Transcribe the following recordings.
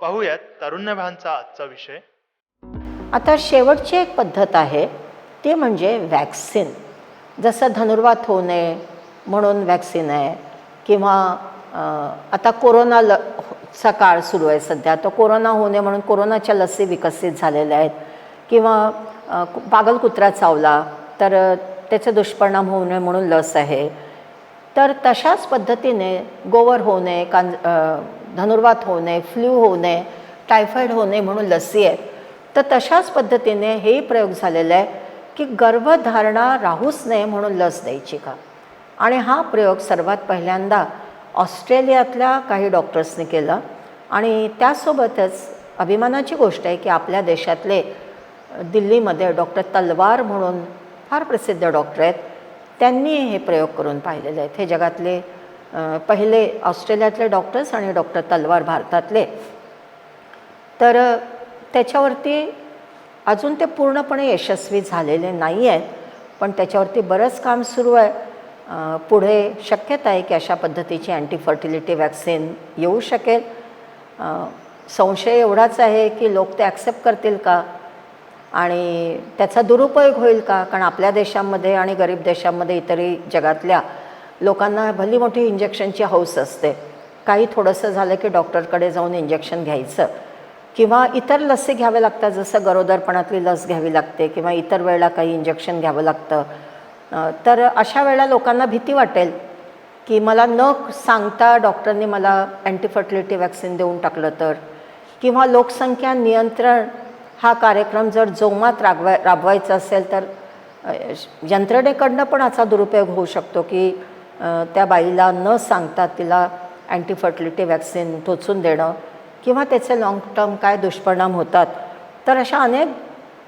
पाहूयात तारुण्यभानचा आजचा विषय. आता शेवटची एक पद्धत आहे ती म्हणजे वॅक्सिन. जसं धनुर्वात होऊ नये म्हणून वॅक्सिन आहे किंवा आता कोरोना ल चा काळ सुरू आहे सध्या. तर कोरोना होऊ नये म्हणून कोरोनाच्या लसी विकसित झालेल्या आहेत. किंवा कु- पागल कुत्रा चावला तर त्याचे दुष्परिणाम होऊ नये म्हणून लस आहे. तर तशाच पद्धतीने गोवर होऊ नये कां धनुर्वात होऊ नये फ्ल्यू होऊ नये टायफॉईड होऊ नये म्हणून लसी आहेत. तर तशाच पद्धतीने हेही प्रयोग झालेला आहे की गर्भधारणा राहूच नये म्हणून लस द्यायची का? आणि हा प्रयोग सर्वात पहिल्यांदा ऑस्ट्रेलियातल्या काही डॉक्टर्सनी केला. आणि त्यासोबतच अभिमानाची गोष्ट आहे की आपल्या देशातले दिल्लीमध्ये डॉक्टर तलवार म्हणून फार प्रसिद्ध डॉक्टर आहेत. त्यांनी हे प्रयोग करून पाहिलेले आहेत. हे जगातले पहिले ऑस्ट्रेलियातले डॉक्टर्स आणि डॉक्टर तलवार भारतातले. तर त्याच्यावरती अजून ते पूर्णपणे यशस्वी झालेले नाही आहेत पण त्याच्यावरती बरंच काम सुरू आहे. पुढे शक्यता आहे की अशा पद्धतीची अँटी फर्टिलिटी वॅक्सिन येऊ शकेल. संशय एवढाच आहे की लोक ते ॲक्सेप्ट करतील का? आणि त्याचा दुरुपयोग होईल का? कारण आपल्या देशामध्ये आणि गरीब देशामध्ये इतरही जगातल्या लोकांना भली मोठी इंजेक्शनची हौस असते. काही थोडंसं झालं की डॉक्टरकडे जाऊन इंजेक्शन घ्यायचं. किंवा इतर लसी घ्याव्या लागतात जसं गरोदरपणातली लस घ्यावी लागते किंवा इतर वेळेला काही इंजेक्शन घ्यावं लागतं. तर अशा वेळेला लोकांना भीती वाटेल की मला न सांगता डॉक्टरनी मला अँटीफर्टिलिटी वॅक्सिन देऊन टाकलं तर. किंवा लोकसंख्या नियंत्रण हा कार्यक्रम जर जोमात राबवाय राबवायचा असेल तर यंत्रणेकडनं पण याचा दुरुपयोग होऊ शकतो की त्या बाईला न सांगता तिला अँटीफर्टिलिटी वॅक्सिन टोचून देणं किंवा त्याचे लाँग टर्म काय दुष्परिणाम होतात तर अशा अनेक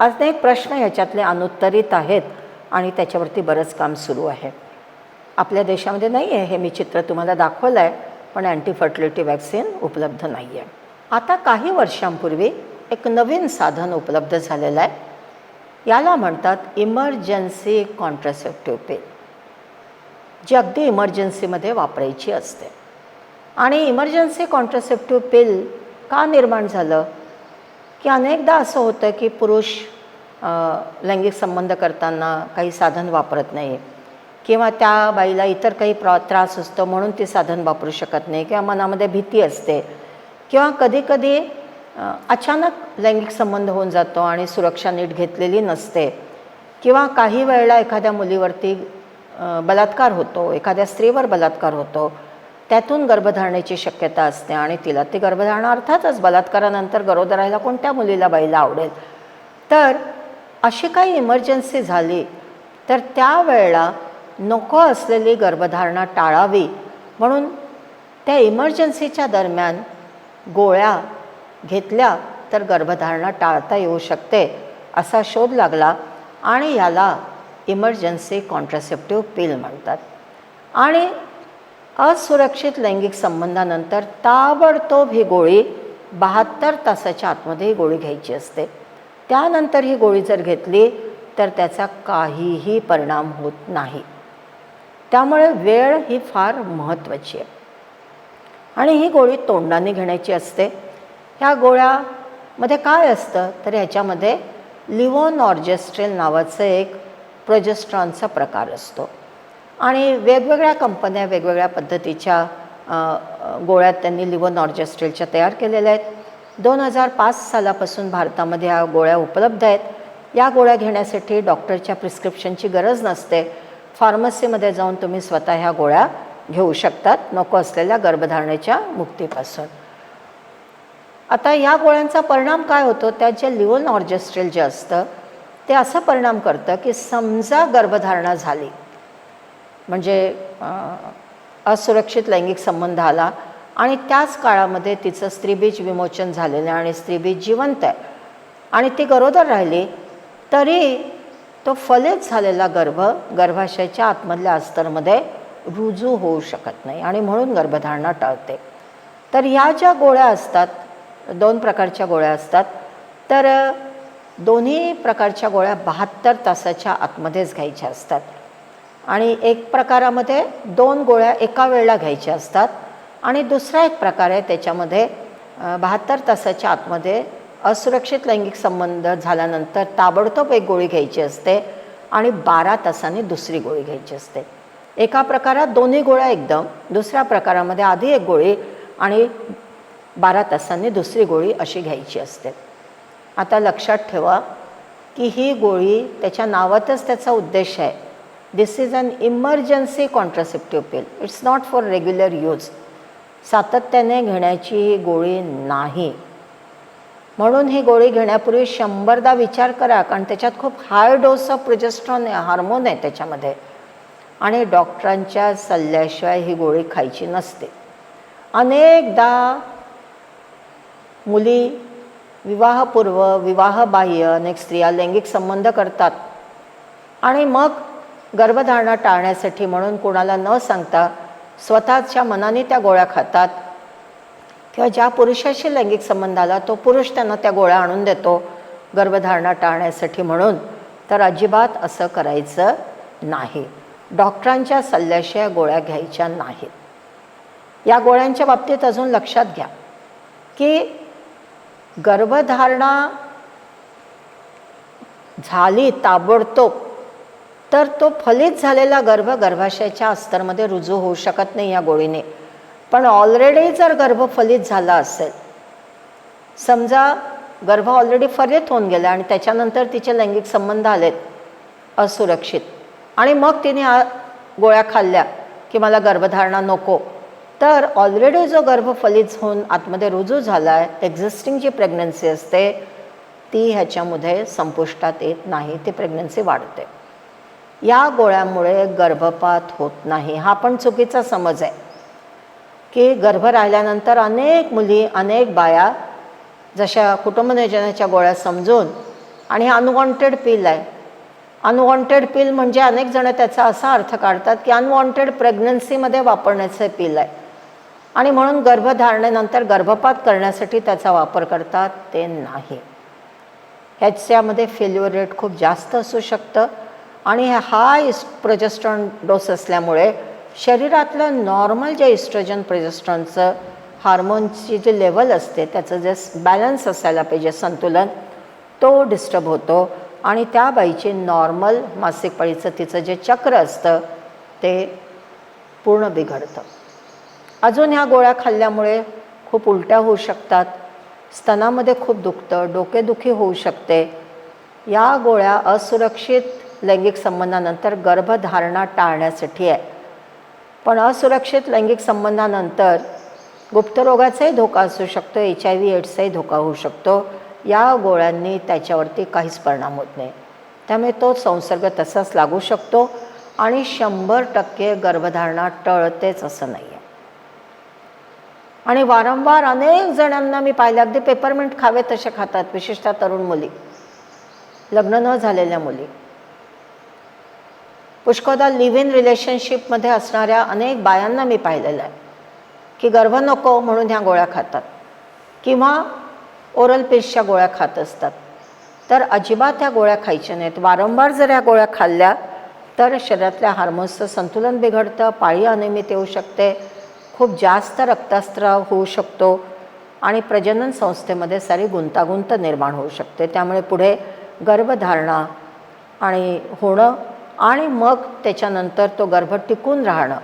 अनेक प्रश्न ह्याच्यातले अनुत्तरित आहेत आणि त्याच्यावरती बरंच काम सुरू आहे. आपल्या देशामध्ये नाही आहे हे मी चित्र तुम्हाला दाखवलं आहे पण अँटीफर्टिलिटी वॅक्सिन उपलब्ध नाही आहे आता काही वर्षांपूर्वी एक नवीन साधन उपलब्ध झालेलं आहे. याला म्हणतात इमर्जन्सी कॉन्ट्रासेप्टिव्ह पिल जी अगदी इमर्जन्सीमध्ये वापरायची असते. आणि इमर्जन्सी कॉन्ट्रासेप्टिव्ह पिल का निर्माण झालं? की अनेकदा असं होतं की पुरुष लैंगिक संबंध करताना काही साधन वापरत नाही किंवा त्या बाईला इतर काही प्रा त्रास असतो म्हणून ती साधन वापरू शकत नाही किंवा मनामध्ये भीती असते किंवा कधीकधी अचानक लैंगिक संबंध होऊन जातो आणि सुरक्षा नीट घेतलेली नसते किंवा काही वेळेला एखाद्या मुलीवरती बलात्कार होतो एखाद्या स्त्रीवर बलात्कार होतो त्यातून गर्भधारणेची शक्यता असते आणि तिला ती गर्भधारणा अर्थातच बलात्कारानंतर गरोदरायला कोणत्या मुलीला बाईला आवडेल? तर अशी काही इमर्जन्सी झाली तर त्यावेळेला नको असलेली गर्भधारणा टाळावी म्हणून त्या इमर्जन्सीच्या दरम्यान गोळ्या घेतल्या तर गर्भधारणा टाळता येऊ शकते असा शोध लागला आणि याला इमर्जन्सी कॉन्ट्रासेप्टिव्ह पिल म्हणतात. आणि असुरक्षित लैंगिक संबंधानंतर ताबडतोब ही गोळी बहात्तर तासाच्या आतमध्ये ही गोळी घ्यायची असते. त्यानंतर ही गोळी जर घेतली तर त्याचा काहीही परिणाम होत नाही. त्यामुळे वेळ ही फार महत्त्वाची आहे. आणि ही गोळी तोंडाने घेण्याची असते. ह्या गोळ्यामध्ये काय असतं? तर ह्याच्यामध्ये लिव्होनॉर्जेस्ट्रेल नावाचं एक प्रोजेस्ट्रॉनचा प्रकार असतो. आणि वेगवेगळ्या कंपन्या वेगवेगळ्या पद्धतीच्या गोळ्या त्यांनी लिव्होनॉर्जेस्ट्रेलच्या तयार केलेल्या आहेत. दोन हजार पाच सालापासून भारतामध्ये ह्या गोळ्या उपलब्ध आहेत. या गोळ्या घेण्यासाठी डॉक्टरच्या प्रिस्क्रिप्शनची गरज नसते. फार्मसीमध्ये जाऊन तुम्ही स्वतः ह्या गोळ्या घेऊ शकतात नको असलेल्या गर्भधारणेच्या मुक्तीपासून. आता या गोळ्यांचा परिणाम काय होतो? त्यात जे लिव्हनॉर्जेस्ट्रेल जे असतं ते असं परिणाम करतं की समजा गर्भधारणा झाली म्हणजे असुरक्षित लैंगिक संबंध आला आणि त्याच काळामध्ये तिचं स्त्रीबीज विमोचन झालेलं आहे आणि स्त्रीबीज जिवंत आहे आणि ती गरोदर राहिली तरी तो फलित झालेला गर्भ गर्भाशयाच्या आतमधल्या अस्तरमध्ये रुजू होऊ शकत नाही आणि म्हणून गर्भधारणा टळते. तर ह्या ज्या गोळ्या असतात दोन प्रकारच्या गोळ्या असतात तर दोन्ही प्रकारच्या गोळ्या बहात्तर तासाच्या आतमध्येच घ्यायच्या असतात. आणि एक प्रकारामध्ये दोन गोळ्या एका वेळेला घ्यायच्या असतात. आणि दुसरा एक प्रकार आहे त्याच्यामध्ये बहात्तर तासाच्या आतमध्ये असुरक्षित लैंगिक संबंध झाल्यानंतर ताबडतोब एक गोळी घ्यायची असते आणि बारा तासांनी दुसरी गोळी घ्यायची असते. एका प्रकारात दोन्ही गोळ्या एकदम दुसऱ्या प्रकारामध्ये आधी एक गोळी आणि बारा तासांनी दुसरी गोळी अशी घ्यायची असते. आता लक्षात ठेवा की ही गोळी त्याच्या नावातच त्याचा उद्देश आहे. This is an emergency contraceptive pill it's not for regular use सातत्याने घेण्याची ही गोळी नाही. म्हणून ही गोळी घेण्यापूर्वी शंभरदा विचार करा कारण त्याच्यात खूप हाय डोस ऑफ प्रोजेस्ट्रॉन आहे हार्मोन आहे त्याच्यामध्ये. आणि डॉक्टरांच्या सल्ल्याशिवाय ही गोळी खायची नसते. अनेकदा मुली विवाहपूर्व विवाहबाह्य अनेक स्त्रिया लैंगिक संबंध करतात. आणि मग गर्भधारणा टाळण्यासाठी म्हणून कोणाला न सांगता स्वतःच्या मनाने त्या गोळ्या खातात किंवा ज्या पुरुषाशी लैंगिक संबंध आला तो पुरुष त्यांना त्या गोळ्या आणून देतो गर्भधारणा टाळण्यासाठी म्हणून. तर अजिबात असं करायचं नाही. डॉक्टरांच्या सल्ल्याशिवाय गोळ्या घ्यायच्या नाहीत. या गोळ्यांच्या बाबतीत अजून लक्षात घ्या की गर्भधारणा झाली ताबडतोब तर तो फलित झालेला गर्भ गर्भाशयाच्या अस्तरमध्ये रुजू होऊ शकत नाही या गोळीने. पण ऑलरेडी जर गर्भ फलित झाला असेल समजा गर्भ ऑलरेडी फलित होऊन गेला आणि त्याच्यानंतर तिचे लैंगिक संबंध आलेत असुरक्षित आणि मग तिने गोळ्या खाल्ल्या की मला गर्भधारणा नको तर ऑलरेडी जो गर्भ फलित होऊन आतमध्ये रुजू झाला आहे एक्झिस्टिंग जी प्रेग्नन्सी असते ती ह्याच्यामध्ये संपुष्टात येत नाही ती प्रेग्नन्सी वाढते. या गोळ्यामुळे गर्भपात होत नाही. हा पण चुकीचा समज आहे. की गर्भ राहिल्यानंतर अनेक मुली अनेक बाया जशा कुटुंबनियोजनाच्या गोळ्या समजून आणि अनवॉन्टेड पिल आहे. अनवॉन्टेड पिल म्हणजे अनेक जण त्याचा असा अर्थ काढतात की अनवॉन्टेड प्रेग्नन्सीमध्ये वापरण्याचं पिल आहे. आणि म्हणून गर्भधारणेनंतर गर्भपात करण्यासाठी त्याचा वापर करतात ते नाही. ह्याच्यामध्ये फेल्युअर रेट खूप जास्त असू शकतं आणि हा इस प्रोजेस्ट्रॉन डोस असल्यामुळे शरीरातलं नॉर्मल जे इस्ट्रोजन प्रोजेस्ट्रॉनचं हार्मोनची जी लेवल असते त्याचं जे बॅलन्स असायला पाहिजे संतुलन तो डिस्टर्ब होतो. आणि त्या बाईचे नॉर्मल मासिक पाळीचं तिचं जे चक्र असतं ते पूर्ण बिघडतं. अजून ह्या गोळ्या खाल्ल्यामुळे खूप उलट्या होऊ शकतात. स्तनामध्ये खूप दुखतं डोकेदुखी होऊ शकते. या गोळ्या असुरक्षित लैंगिक संबंधानंतर गर्भधारणा टाळण्यासाठी आहे. पण असुरक्षित लैंगिक संबंधानंतर गुप्तरोगाचाही धोका असू शकतो एच आय व्ही एड्सचाही धोका होऊ शकतो. या गोळ्यांनी त्याच्यावरती काहीच परिणाम होत नाही. त्यामुळे तो संसर्ग तसाच लागू शकतो आणि शंभर टक्के गर्भधारणा टळतेच असं नाही आहे आणि वारंवार अनेक जणांना मी पाहिलं. अगदी पेपरमिंट खावे तसे खातात विशेषतः तरुण मुली. लग्न न झालेल्या मुली. पुष्कळदा लिव्ह इन रिलेशनशिपमध्ये असणाऱ्या अनेक बायांना मी पाहिलेलं आहे. की गर्भ नको म्हणून ह्या गोळ्या खातात. किंवा ओरल पेस्टच्या गोळ्या खात असतात. तर अजिबात ह्या गोळ्या खायच्या नाहीत. वारंवार जर ह्या गोळ्या खाल्ल्या तर शरीरातल्या हार्मोन्सचं संतुलन बिघडतं पाळी अनियमित येऊ शकते खूप जास्त रक्तस्त्राव होऊ शकतो आणि प्रजनन संस्थेमध्ये सारी गुंतागुंत निर्माण होऊ शकते. त्यामुळे पुढे गर्भधारणा आणि होणं आणि मग त्याच्यानंतर तो गर्भ टिकून राहणं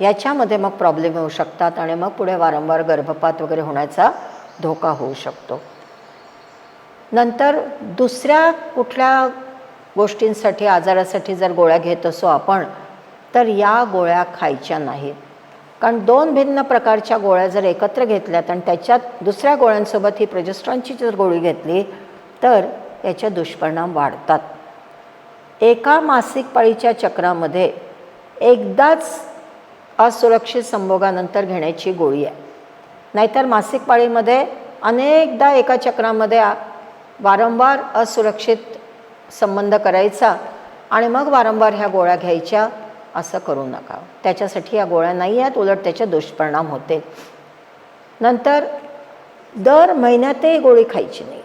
याच्यामध्ये मग प्रॉब्लेम होऊ शकतात आणि मग पुढे वारंवार गर्भपात वगैरे होण्याचा धोका होऊ शकतो. नंतर दुसऱ्या कुठल्या गोष्टींसाठी आजारासाठी जर गोळ्या घेत असो आपण तर या गोळ्या खायच्या नाहीत. कारण दोन भिन्न प्रकारच्या गोळ्या जर एकत्र घेतल्यात आणि त्याच्यात दुसऱ्या गोळ्यांसोबत ही प्रजेस्ट्रॉनची जर गोळी घेतली तर याचे दुष्परिणाम वाढतात. एका मासिक पाळीच्या चक्रामध्ये एकदाच असुरक्षित संभोगानंतर घेण्याची गोळी आहे. नाहीतर मासिक पाळीमध्ये अनेकदा एका चक्रामध्ये वारंवार असुरक्षित संबंध करायचा आणि मग वारंवार ह्या गोळ्या घ्यायच्या. असं करू नका. त्याच्यासाठी या गोळ्या नाही आहेत उलट त्याचे दुष्परिणाम होते. नंतर दर महिन्यातही गोळी खायची नाही.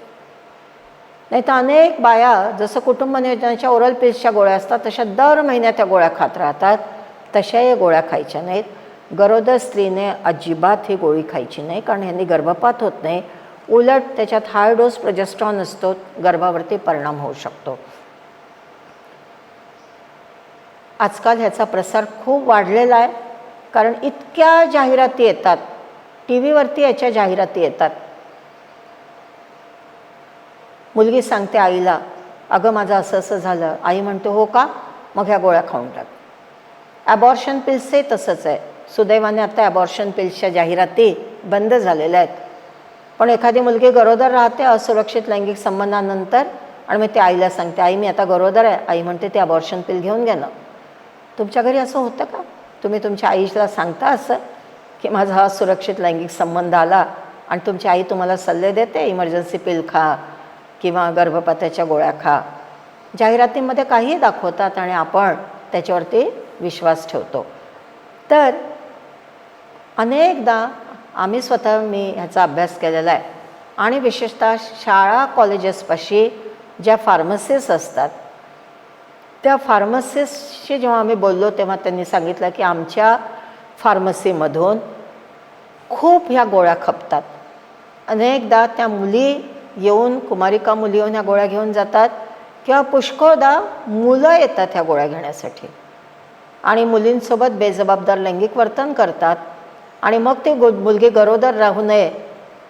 नाही तर अनेक बाया जसं कुटुंब नियोजनाच्या ओरल पिल्सच्या गोळ्या असतात तशा दर महिन्यात त्या गोळ्या खात राहतात. तशा या गोळ्या खायच्या नाहीत. गरोदर स्त्रीने अजिबात ही गोळी खायची नाही कारण ह्यांनी गर्भपात होत नाही. उलट त्याच्यात हाय डोस प्रोजेस्ट्रॉन असतो गर्भावरती परिणाम होऊ शकतो. आजकाल ह्याचा प्रसार खूप वाढलेला आहे. कारण इतक्या जाहिराती येतात. टी व्हीवरती याच्या जाहिराती येतात. मुलगी सांगते आईला अगं माझं असं असं झालं. आई म्हणते हो का? मग ह्या गोळ्या खाऊन टाक. ॲबॉर्शन पिल्सही तसंच आहे. सुदैवाने आता ॲबॉर्शन पिल्सच्या जाहिराती बंद झालेल्या आहेत. पण एखादी मुलगी गरोदर राहते असुरक्षित लैंगिक संबंधानंतर आणि मग ती आईला सांगते आई मी आता गरोदर आहे. आई म्हणते ते अबॉर्शन पिल घेऊन घ्या ना. तुमच्या घरी असं होतं का? तुम्ही तुमच्या आईला सांगता असं की माझा हा सुरक्षित लैंगिक संबंध आला आणि तुमची आई तुम्हाला सल्ले देते इमर्जन्सी पिल खा किंवा गर्भपात्याच्या गोळ्या खा. जाहिरातीमध्ये काहीही दाखवतात आणि आपण त्याच्यावरती विश्वास ठेवतो. तर अनेकदा आम्ही स्वतः मी ह्याचा अभ्यास केलेला आहे. आणि विशेषतः शाळा कॉलेजेसपाशी ज्या फार्मसीस असतात त्या फार्मसिस्टशी जेव्हा आम्ही बोललो तेव्हा त्यांनी सांगितलं की आमच्या फार्मसीमधून खूप ह्या गोळ्या खपतात. अनेकदा त्या मुली येऊन कुमारिका मुली येऊन ह्या गोळ्या घेऊन जातात किंवा पुष्कळदा मुलं येतात ह्या गोळ्या घेण्यासाठी. आणि मुलींसोबत बेजबाबदार लैंगिक वर्तन करतात. आणि मग ती गो मुलगी गरोदर राहू नये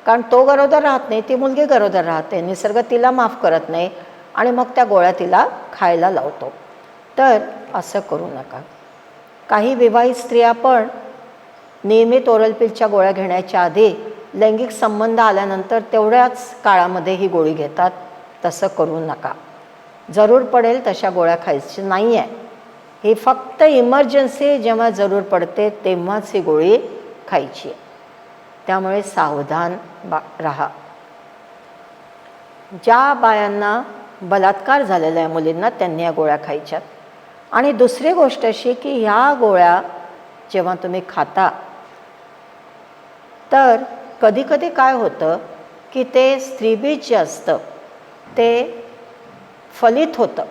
कारण तो गरोदर राहत नाही ती मुलगी गरोदर राहते. निसर्ग तिला माफ करत नाही आणि मग त्या गोळ्या तिला खायला लावतो. तर असं करू नका. काही विवाहित स्त्रिया पण नियमित ओरल पिलच्या गोळ्या घेण्याच्या आधी लैंगिक संबंध आल्यानंतर तेवढ्याच काळामध्ये ही गोळी घेतात. तसं करू नका. जरूर पडेल तशा गोळ्या खायची नाही आहे ही फक्त इमर्जन्सी जेव्हा जरूर पडते तेव्हाच ही गोळी खायची आहे. त्यामुळे सावधान बा राहा. ज्या बायांना बलात्कार झालेला आहे मुलींना त्यांनी या गोळ्या खायच्यात. आणि दुसरी गोष्ट अशी की ह्या गोळ्या जेव्हा तुम्ही खाता तर कधीकधी काय होतं की ते स्त्रीबीज जे असतं ते फलित होतं.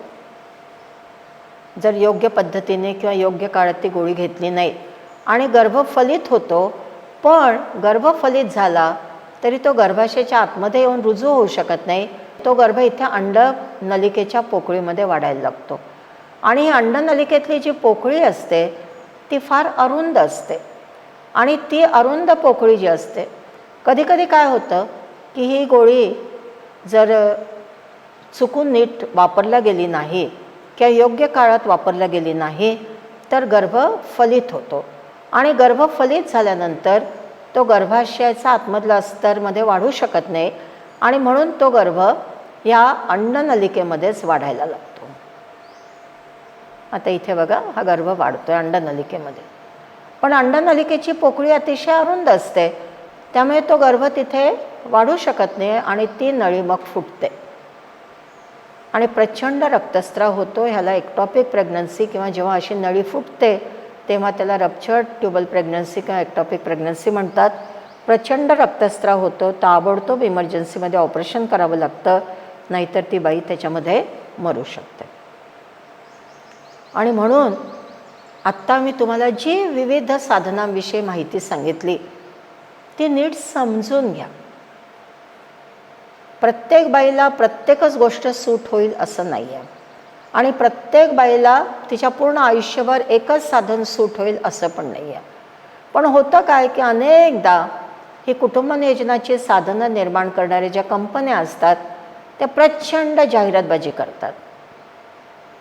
जर योग्य पद्धतीने किंवा योग्य काळात ती गोळी घेतली नाही आणि गर्भ फलित होतो पण गर्भ फलित झाला तरी तो गर्भाशयाच्या आतमध्ये येऊन रुजू होऊ शकत नाही तो गर्भ इथे अंड नलिकेच्या पोकळीमध्ये वाढायला लागतो. आणि ही अंडनलिकेतली जी पोकळी असते ती फार अरुंद असते. आणि ती अरुंद पोकळी जी असते कधीकधी काय होतं की ही गोळी जर चुकून नीट वापरल्या गेली नाही किंवा योग्य काळात वापरल्या गेली नाही तर गर्भ फलित होतो. आणि गर्भ फलित झाल्यानंतर तो गर्भाशयाचा आतमधला स्तरमध्ये वाढू शकत नाही आणि म्हणून तो गर्भ या अंडनलिकेमध्येच वाढायला लागतो. आता इथे बघा हा गर्भ आहे अंडनलिकेमध्ये पण अंडनलिकेची पोकळी अतिशय अरुंद असते. त्यामुळे तो गर्भ तिथे वाढू शकत नाही आणि ती नळी मग फुटते. आणि प्रचंड रक्तस्राव होतो. ह्याला एक्टॉपिक प्रेग्नन्सी किंवा जेव्हा अशी नळी फुटते तेव्हा त्याला रप्चर्ड ट्युबल प्रेग्नन्सी किंवा एक्टॉपिक प्रेग्नन्सी म्हणतात. प्रचंड रक्तस्राव होतो. ताबडतोब इमर्जन्सीमध्ये ऑपरेशन करावं लागतं. नाहीतर ती बाई त्याच्यामध्ये मरू शकते. आणि म्हणून आत्ता मी तुम्हाला जी विविध साधनांविषयी माहिती सांगितली ती नीट समजून घ्या. प्रत्येक बाईला प्रत्येकच गोष्ट सूट होईल असं नाही आहे आणि प्रत्येक बाईला तिच्या पूर्ण आयुष्यभर एकच साधन सूट होईल असं पण नाही आहे पण होतं काय की अनेकदा ही कुटुंब नियोजनाची साधनं निर्माण करणाऱ्या ज्या कंपन्या असतात त्या प्रचंड जाहिरातबाजी करतात.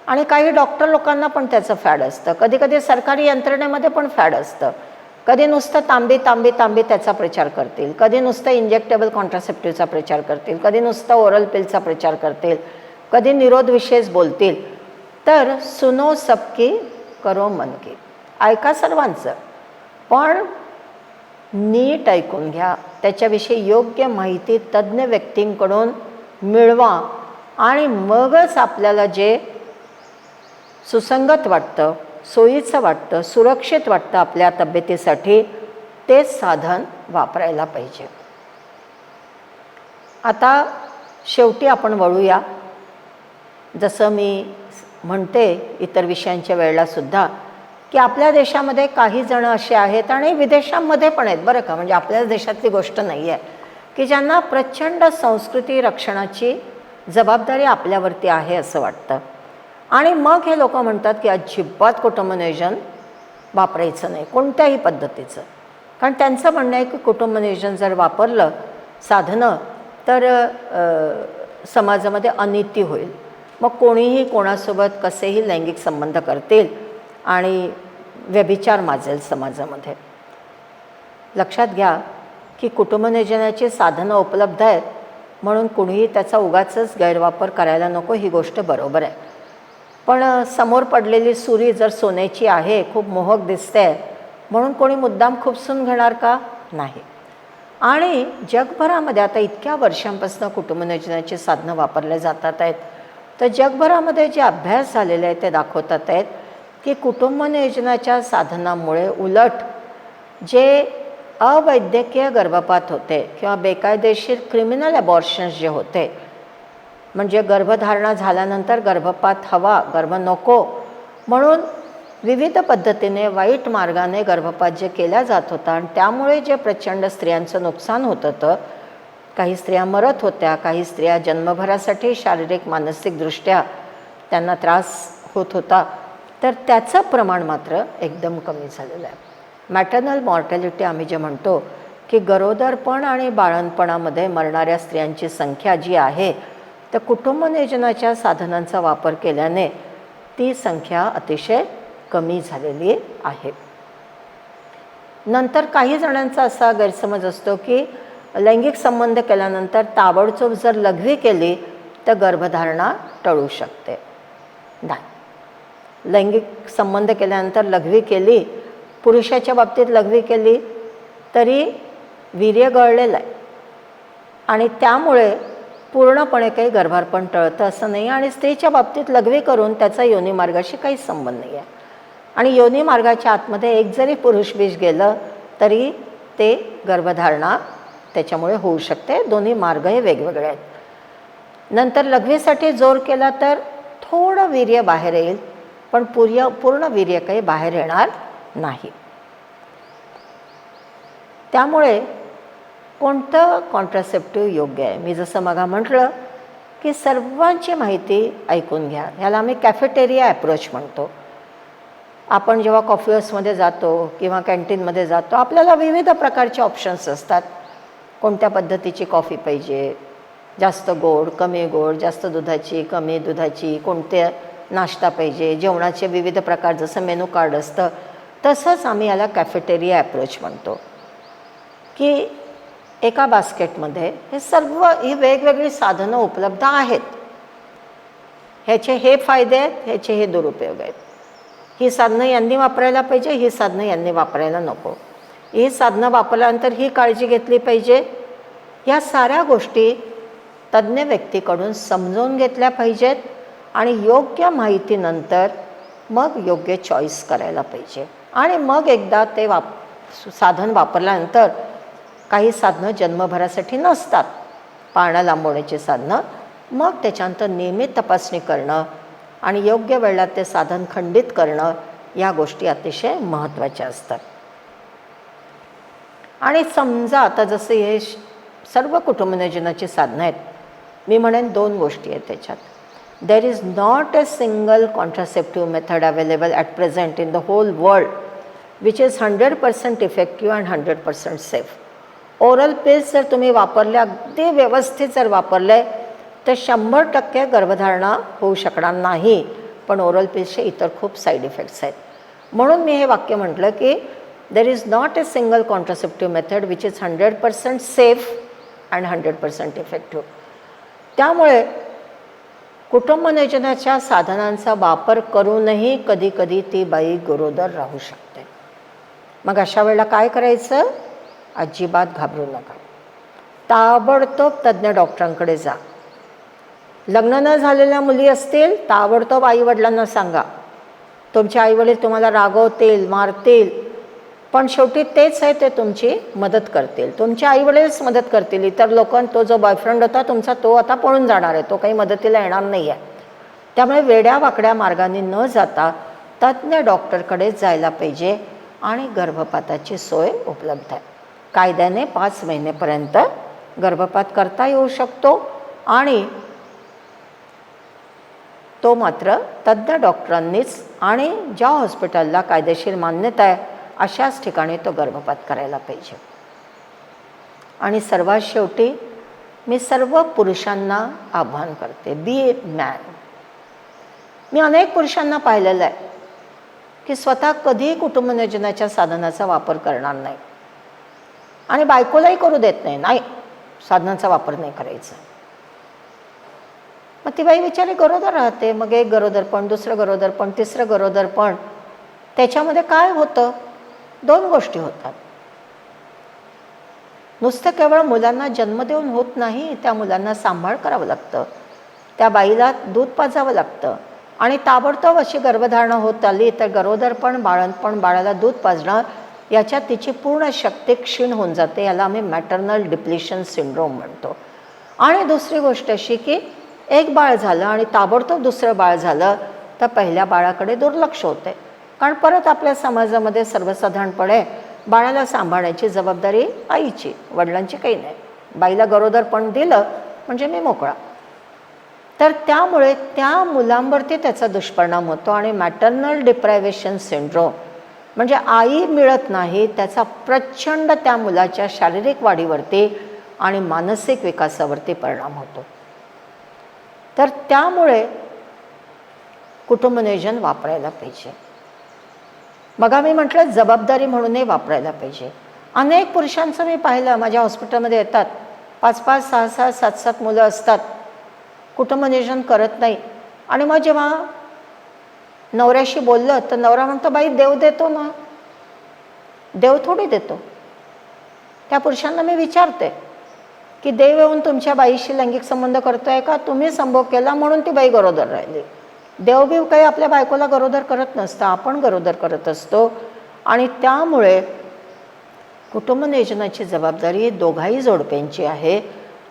आणि काही डॉक्टर लोकांना पण त्याचं फॅड असतं. कधी कधी सरकारी यंत्रणेमध्ये पण फॅड असतं. कधी नुसतं तांबी तांबी तांबी त्याचा प्रचार करतील. कधी नुसतं इंजेक्टेबल कॉन्ट्रासेप्टिव्हचा प्रचार करतील. कधी नुसतं ओरल पिलचा प्रचार करतील. कधी निरोधविषयीच बोलतील. तर सुनो सबकी करो मन की ऐका सर्वांचं. पण नीट ऐकून घ्या. त्याच्याविषयी योग्य माहिती तज्ज्ञ व्यक्तींकडून मिळवा. आणि मगच आपल्याला जे सुसंगत वाटतं सोयीचं वाटतं सुरक्षित वाटतं आपल्या तब्येतीसाठी तेच साधन वापरायला पाहिजे. आता शेवटी आपण वळूया. जसं मी म्हणते इतर विषयांच्या वेळेला सुद्धा की आपल्या देशामध्ये काही जण असे आहेत आणि विदेशांमध्ये पण आहेत. बरं का? म्हणजे आपल्या देशातली गोष्ट नाही आहे की ज्यांना प्रचंड संस्कृती रक्षणाची जबाबदारी आपल्यावरती आहे असं वाटतं. आणि मग हे लोक म्हणतात की अजिबात कुटुंबनियोजन वापरायचं नाही कोणत्याही पद्धतीचं. कारण त्यांचं म्हणणं आहे की कुटुंबनियोजन जर वापरलं साधनं तर समाजामध्ये अनिती होईल. मग कोणीही कोणासोबत कसेही लैंगिक संबंध करतील आणि व्यभिचार माजेल समाजामध्ये. लक्षात घ्या की कुटुंबनियोजनाची साधनं उपलब्ध आहेत म्हणून कुणीही त्याचा उगाचच गैरवापर करायला नको ही गोष्ट बरोबर आहे. पण समोर पडलेली सुरी जर सोन्याची आहे खूप मोहक दिसते म्हणून कोणी मुद्दाम खुपसून घेणार का? नाही. आणि जगभरामध्ये आता इतक्या वर्षांपासून कुटुंबनियोजनाची साधनं वापरले जातात आहेत. तर जगभरामध्ये जे अभ्यास झालेले आहेत ते दाखवतात आहेत की कुटुंबनियोजनाच्या साधनामुळे उलट जे अवैद्यकीय गर्भपात होते किंवा बेकायदेशीर क्रिमिनल अबॉर्शन्स जे होते म्हणजे गर्भधारणा झाल्यानंतर गर्भपात हवा गर्भ नको. म्हणून विविध पद्धतीने वाईट मार्गाने गर्भपात जे केला जात होता आणि त्यामुळे जे प्रचंड स्त्रियांचं नुकसान होत होतं काही स्त्रिया मरत होत्या काही स्त्रिया जन्मभरासाठी शारीरिक मानसिकदृष्ट्या त्यांना त्रास होत होता तर त्याचं प्रमाण मात्र एकदम कमी झालेलं आहे. मॅटर्नल मॉर्टॅलिटी आम्ही जे म्हणतो की गरोदरपण आणि बाळणपणामध्ये मरणाऱ्या स्त्रियांची संख्या जी आहे तर कुटुंबनियोजनाच्या साधनांचा वापर केल्याने ती संख्या अतिशय कमी झालेली आहे. नंतर काही जणांचा असा गैरसमज असतो की लैंगिक संबंध केल्यानंतर ताबडतोब जर लघवी केली तर गर्भधारणा टळू शकते. नाही. लैंगिक संबंध केल्यानंतर लघवी केली पुरुषाच्या बाबतीत लघवी केली तरी वीर्य गळलेलं आहे. आणि त्यामुळे पूर्णपणे काही गर्भारपण टळतं असं नाही आणि स्त्रीच्या बाबतीत लघवी करून त्याचा योनीमार्गाशी काहीच संबंध नाही आहे. आणि योनीमार्गाच्या आतमध्ये एक जरी पुरुष बीज गेलं तरी ते गर्भधारणा त्याच्यामुळे होऊ शकते. दोन्ही मार्ग हे वेगवेगळे आहेत. नंतर लघवीसाठी जोर केला तर थोडं वीर्य बाहेर येईल पण पूर्य पूर्ण वीर्य काही बाहेर येणार नाही. त्यामुळे कोणतं कॉन्ट्रासेप्टिव्ह योग्य आहे? मी जसं मगा म्हटलं की सर्वांची माहिती ऐकून घ्या. ह्याला आम्ही कॅफेटेरिया ॲप्रोच म्हणतो. आपण जेव्हा कॉफी हाऊसमध्ये जातो किंवा कॅन्टीनमध्ये जातो आपल्याला विविध प्रकारचे ऑप्शन्स असतात. कोणत्या पद्धतीची कॉफी पाहिजे? जास्त गोड कमी गोड जास्त दुधाची कमी दुधाची कोणते नाश्ता पाहिजे? जेवणाचे विविध प्रकार जसं मेनू कार्ड असतं तसंच आम्ही याला कॅफेटेरिया ॲप्रोच म्हणतो. की एका बास्केटमध्ये हे सर्व ही वेगवेगळी साधनं उपलब्ध आहेत. ह्याचे हे फायदे आहेत ह्याचे हे दुरुपयोग आहेत. ही साधनं यांनी वापरायला पाहिजे ही साधनं यांनी वापरायला नको. ही साधनं वापरल्यानंतर ही काळजी घेतली पाहिजे. या साऱ्या गोष्टी तज्ज्ञ व्यक्तीकडून समजून घेतल्या पाहिजेत आणि योग्य माहितीनंतर मग योग्य चॉईस करायला पाहिजे. आणि मग एकदा ते वाप साधन वापरल्यानंतर काही साधनं जन्मभरासाठी नसतात. पाळणा लांबवण्याची साधनं. मग त्याच्यानंतर नियमित तपासणी करणं आणि योग्य वेळेला ते साधन खंडित करणं या गोष्टी अतिशय महत्त्वाच्या असतात. आणि समजा आता जसे हे श- सर्व कुटुंबनियोजनाची साधनं आहेत. मी म्हणेन दोन गोष्टी आहेत त्याच्यात. There is not a single contraceptive method available at present in the whole world which is hundred percent effective and hundred percent safe oral pills जर तुम्ही वापरले अगदी व्यवस्थित जर वापरले तर शंभर टक्के गर्भधारणा होऊ शकणार नाही. पण ओरल पिल्सचे इतर खूप साईड इफेक्ट्स आहेत. म्हणून मी हे वाक्य म्हटलं की there is not a single contraceptive method which is hundred percent safe and hundred percent effective त्यामुळे कुटुंबनियोजनाच्या साधनांचा वापर करूनही कधीकधी ती बाई गरोदर राहू शकते. मग अशा वेळेला काय करायचं? अजिबात घाबरू नका. ताबडतोब तज्ज्ञ डॉक्टरांकडे जा. लग्न न झालेल्या मुली असतील ताबडतोब आईवडिलांना सांगा. तुमचे आईवडील तुम्हाला रागवतील मारतील पण शेवटी तेच आहे ते तुमची मदत करतील. तुमचे आईवडीलच मदत करतील. इतर लोक तो जो बॉयफ्रेंड होता तुमचा तो आता पळून जाणार आहे. तो काही मदतीला येणार नाही आहे त्यामुळे वेड्या वाकड्या मार्गाने न जाता तज्ज्ञ डॉक्टरकडेच जायला पाहिजे आणि गर्भपाताची सोय उपलब्ध आहे. कायद्याने पाच महिनेपर्यंत गर्भपात करता येऊ शकतो आणि तो मात्र तज्ज्ञ डॉक्टरांनीच आणि ज्या हॉस्पिटलला कायदेशीर मान्यता आहे अशाच ठिकाणी तो गर्भपात करायला पाहिजे. आणि सर्वात शेवटी मी सर्व पुरुषांना आव्हान करते बी ए मॅन मी अनेक पुरुषांना पाहिलेलं आहे की स्वतः कधीही कुटुंबनियोजनाच्या साधनाचा वापर करणार नाही. आणि बायकोलाही करू देत नाही. नाही साधनांचा वापर नाही करायचा. मग ती बाई विचारी गरोदर राहते. मग एक गरोदर पण दुसरं गरोदर पण तिसरं गरोदर पण त्याच्यामध्ये काय होतं? दोन गोष्टी होतात. नुसतं केवळ मुलांना जन्म देऊन होत नाही त्या मुलांना सांभाळ करावं लागतं. त्या बाईला दूध पाजावं लागतं. आणि ताबडतोब अशी गर्भधारणा होत आली तर गरोदरपण बाळणपण बाळाला दूध पाजणं याच्यात तिची पूर्ण शक्ती क्षीण होऊन जाते याला आम्ही मॅटर्नल डिप्लिशन सिंड्रोम म्हणतो. आणि दुसरी गोष्ट अशी की एक बाळ झालं आणि ताबडतोब दुसरं बाळ झालं तर पहिल्या बाळाकडे दुर्लक्ष होते. कारण परत आपल्या समाजामध्ये सर्वसाधारणपणे बाळाला सांभाळण्याची जबाबदारी आईची वडिलांची काही नाही. बाईला गरोदर पण दिलं म्हणजे मी मोकळा. तर त्यामुळे त्या मुलांवरती त्याचा दुष्परिणाम होतो आणि मॅटर्नल डिप्रायव्हेशन सिंड्रोम म्हणजे आई मिळत नाही त्याचा प्रचंड त्या मुलाच्या शारीरिक वाढीवरती आणि मानसिक विकासावरती परिणाम होतो. तर त्यामुळे कुटुंबनियोजन वापरायला पाहिजे. मग आम्ही म्हटलं जबाबदारी म्हणूनही वापरायला पाहिजे. अनेक पुरुषांचं मी पाहिलं माझ्या हॉस्पिटलमध्ये येतात. पाच पाच सहा सहा सात सात मुलं असतात. कुटुंबनियोजन करत नाही. आणि मग जेव्हा नवऱ्याशी बोललं तर नवरा म्हणतो बाई देव देतो ना. देव थोडी देतो. त्या पुरुषांना मी विचारते की देव येऊन तुमच्या बाईशी लैंगिक संबंध करतोय का? तुम्ही संभोग केला म्हणून ती बाई गरोदर राहिली. देवबीव काही आपल्या बायकोला गरोदर करत नसतं आपण गरोदर करत असतो. आणि त्यामुळे कुटुंब नियोजनाची जबाबदारी दोघाही जोडप्यांची आहे.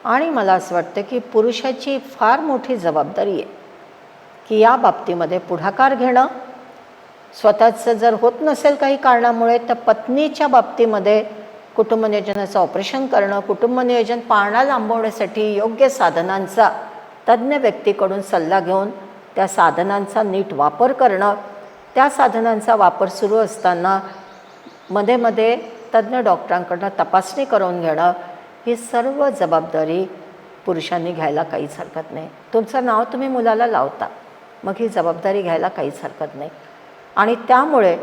आणि मला असं वाटतं की पुरुषाची फार मोठी जबाबदारी आहे. की या बाबतीमध्ये पुढाकार घेणं. स्वतःचं जर होत नसेल काही कारणामुळे तर पत्नीच्या बाबतीमध्ये कुटुंबनियोजनाचं ऑपरेशन करणं कुटुंबनियोजन पाळणा लांबवण्यासाठी योग्य साधनांचा तज्ज्ञ व्यक्तीकडून सल्ला घेऊन त्या साधनांचा नीट वापर करणं. त्या साधनांचा वापर सुरू असताना मध्ये मध्ये तज्ज्ञ डॉक्टरांकडनं तपासणी करून घेणं ही सर्व जबाबदारी पुरुषांनी घ्यायला काहीच हरकत नाही. तुमचं नाव तुम्ही मुलाला लावता. मग ही जबाबदारी घ्यायला काहीच हरकत नाही. आणि त्यामुळे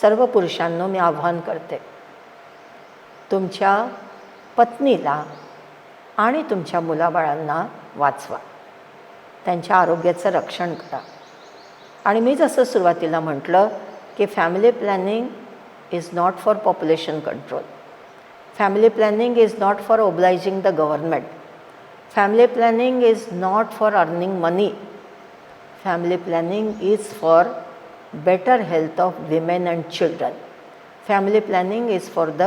सर्व पुरुषांना मी आव्हान करते. तुमच्या पत्नीला आणि तुमच्या मुलाबाळांना वाचवा. त्यांच्या आरोग्याचं रक्षण करा. आणि मी जसं सुरुवातीला म्हटलं की family planning is not for population control family planning is not for obliging the government family planning is not for earning money family planning is for better health of women and children family planning is for the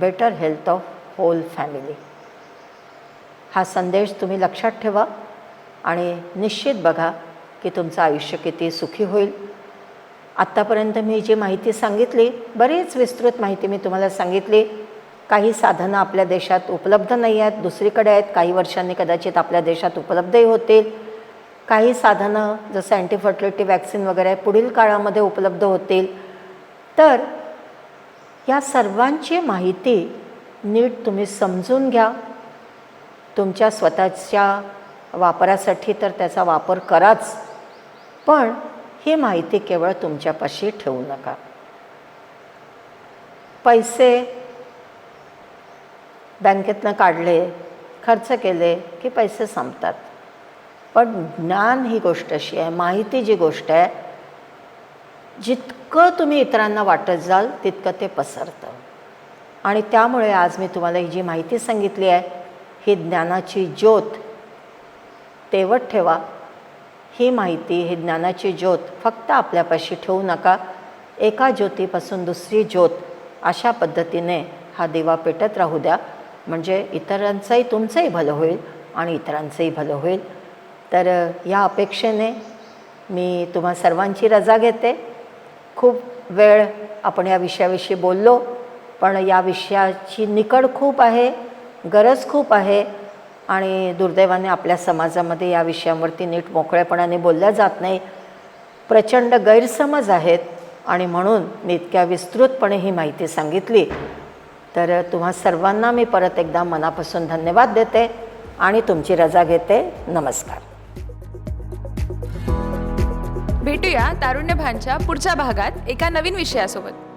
better health of whole family हा संदेश तुम्ही लक्षात ठेवा आणि निश्चित बघा की तुमचं आयुष्य किती सुखी होईल. आत्तापर्यंत मी जी माहिती सांगितली बरीच विस्तृत माहिती मी तुम्हाला सांगितली. काही साधनं आपल्या देशात उपलब्ध नाही आहेत दुसरीकडे आहेत काही वर्षांनी कदाचित आपल्या देशात उपलब्धही होतील. काही साधनं जसं अँटीफर्टिलिटी वॅक्सिन वगैरे पुढील काळामध्ये उपलब्ध होतील. तर या सर्वांची माहिती नीट तुम्ही समजून घ्या. तुमच्या स्वतःच्या वापरासाठी तर त्याचा वापर कराच. पण ही माहिती केवळ तुमच्यापाशी ठेवू नका. पैसे बँकेतनं काढले खर्च केले की पैसे संपतात. पण ज्ञान ही गोष्ट अशी आहे माहिती जी गोष्ट आहे जितकं तुम्ही इतरांना वाटत जाल तितकं ते पसरतं. आणि त्यामुळे आज मी तुम्हाला ही जी माहिती सांगितली आहे ही ज्ञानाची ज्योत तेवत ठेवा. ही माहिती ही ज्ञानाची ज्योत फक्त आपल्यापाशी ठेवू नका. एका ज्योतीपासून दुसरी ज्योत अशा पद्धतीने हा दिवा पेटत राहू द्या. म्हणजे इतरांचंही तुमचंही भलं होईल आणि इतरांचंही भलं होईल. तर या अपेक्षेने मी तुम्हा सर्वांची रजा घेते. खूप वेळ आपण या विषयाविषयी बोललो पण या विषयाची निकड खूप आहे गरज खूप आहे आणि दुर्दैवाने आपल्या समाजामध्ये या विषयांवरती नीट मोकळेपणाने बोलल्या जात नाही. प्रचंड गैरसमज आहेत आणि म्हणून मी इतक्या विस्तृतपणे ही माहिती सांगितली. तर तुम्हा सर्वांना मी परत एकदा मनापासून धन्यवाद देते आणि तुमची रजा घेते. नमस्कार. भेटूया तारुण्य भानच्या पुढच्या भागात एका नवीन विषयासोबत.